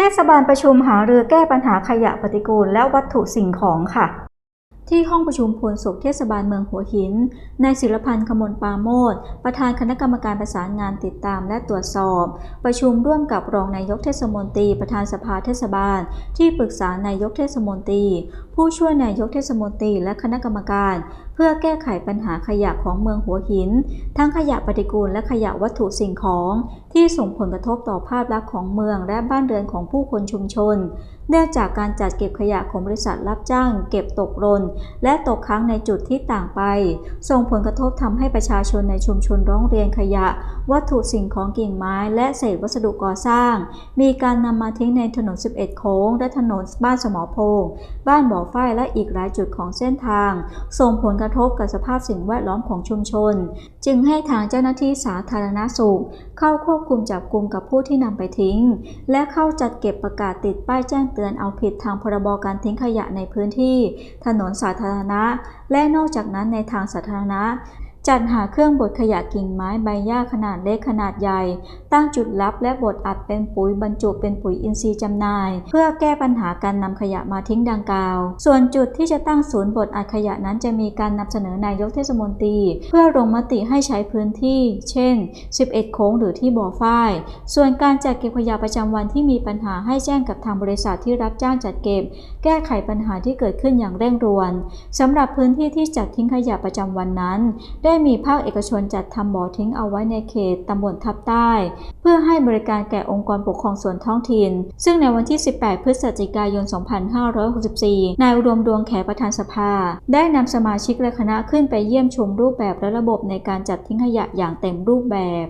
เทศบาลประชุมหารือแก้ปัญหาขยะปฏิกูลและวัตถุสิ่งของค่ะ ที่ห้องประชุมพลสุขเทศบาลเมืองหัวหินนายศิลพันธ์ขมลปาโมดประธานคณะกรรมการประสานงานติดตามและตรวจสอบ ประชุมร่วมกับรองนายกเทศมนตรี ประธานสภาเทศบาล ที่ปรึกษานายกเทศมนตรี ผู้ช่วยนายกเทศมนตรีและคณะกรรมการ เพื่อแก้ไขปัญหาขยะของเมืองหัวหิน ทั้งขยะปฏิกูลและขยะวัตถุสิ่งของ ที่ส่งผลกระทบต่อภาพลักษณ์ของเมืองและบ้านเรือนของผู้คนชุมชน เนื่องจากการจัดเก็บขยะของบริษัทรับจ้าง เก็บตกหล่นและตกค้างในจุดที่ต่างไป ส่งผลกระทบทำให้ประชาชนในชุมชนร้องเรียนขยะ วัตถุสิ่งของกิ่งไม้ และเศษวัสดุก่อสร้าง มีการนำมาทิ้งในถนน 11 โค้งและถนนบ้านสมอโพงบ้านบ่อฝ้ายและอีกหลายจุดของเส้นทาง ส่งผลกระทบกับสภาพสิ่งแวดล้อมของชุมชน จึงให้ทางเจ้าหน้าที่สาธารณสุข เข้าควบคุมจับกลุ่มกับผู้ที่นำไปทิ้ง และเข้าจัดเก็บประกาศติดป้ายแจ้งเตือนเอาผิดทางพรบการทิ้งขยะในพื้นที่ ถนนสาธารณะ และนอกจากนั้นในทางสาธารณะ จัดหาเครื่องบดขยะกิ่งไม้ใบหญ้าขนาดเล็กขนาดใหญ่ ตั้งจุดรับและบดอัดเป็นปุ๋ยบรรจุเป็นปุ๋ยอินทรีย์จำหน่าย เพื่อแก้ปัญหาการนำขยะมาทิ้งดังกล่าว ส่วนจุดที่จะตั้งศูนย์บดอัดขยะนั้นจะมีการนำเสนอนายกเทศมนตรี เพื่อลงมติให้ใช้พื้นที่ เช่น 11 โค้งหรือที่บ่อฝ้าย ส่วนการจัดเก็บขยะประจำวันที่มีปัญหาให้แจ้งกับทางบริษัทที่รับจ้างจัดเก็บ แก้ไขปัญหาที่เกิดขึ้นอย่างเร่งด่วนสำหรับพื้นที่ที่จัดทิ้งขยะประจำวันนั้น ได้มีภาคเอกชนจัดทำบ่อทิ้งเอาไว้ในเขตตำบลทับใต้ เพื่อให้บริการแก่องค์กรปกครองส่วนท้องถิ่น ซึ่งในวันที่ 18 พฤศจิกายน 2564 นายอุดมดวงแขประธานสภา ได้นำสมาชิกและคณะขึ้นไปเยี่ยมชมรูปแบบและระบบในการจัดทิ้งขยะอย่างเต็มรูปแบบ